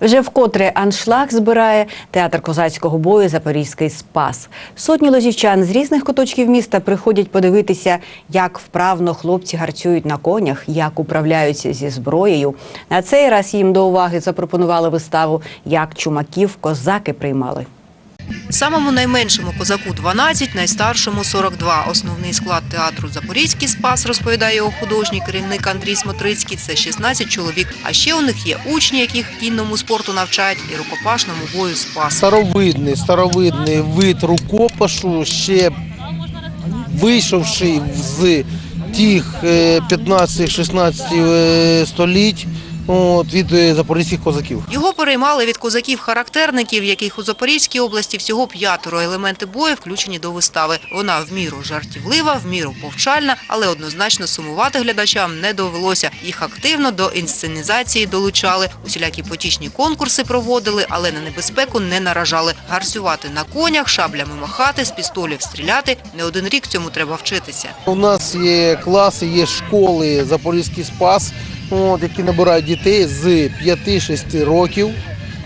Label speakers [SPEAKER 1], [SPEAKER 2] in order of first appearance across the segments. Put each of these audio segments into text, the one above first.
[SPEAKER 1] Вже вкотре аншлаг збирає театр козацького бою Запорізький Спас. Сотні лозівчан з різних куточків міста приходять подивитися, як вправно хлопці гарцюють на конях, як управляються зі зброєю. На цей раз їм до уваги запропонували виставу, як чумаків козаки приймали.
[SPEAKER 2] Самому найменшому козаку 12, найстаршому 42. Основний склад театру Запорізький спас, розповідає його художній керівник Андрій Смотрицький. Це 16 чоловік. А ще у них є учні, яких кінному спорту навчають, і рукопашному бою спас.
[SPEAKER 3] старовидний, старовидний вид рукопашу, ще вийшовши з тих е, 15-16 е, століть от, від е, запорізьких козаків.
[SPEAKER 2] Його переймали від козаків-характерників, яких у Запорізькій області всього п'ятеро. Елементи бою включені до вистави. Вона в міру жартівлива, в міру повчальна, але однозначно сумувати глядачам не довелося. Їх активно до інсценізації долучали. Усілякі потічні конкурси проводили, але на небезпеку не наражали. Гарсювати на конях, шаблями махати, з пістолів стріляти. Не один рік цьому треба вчитися.
[SPEAKER 3] У нас є класи, є школи Запорізький спас, от, які набирають дітей з 5-6 років.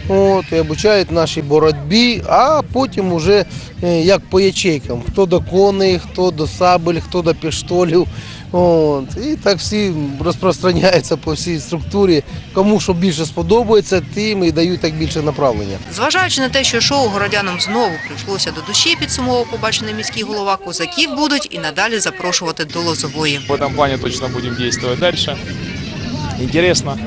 [SPEAKER 3] От, і обучають нашій боротьбі, а потім уже е, як по ячейкам. Хто до коней, хто до сабель, хто до піштолів. От, і так всі розпространяються по всій структурі. Кому що більше сподобається, тим і дають так більше направлення.
[SPEAKER 2] Зважаючи на те, що шоу городянам знову прийшлося до душі, підсумовував побачений міський голова, козаків будуть і надалі запрошувати до Лозової.
[SPEAKER 4] В этом плане точно будем действовать дальше. Интересно.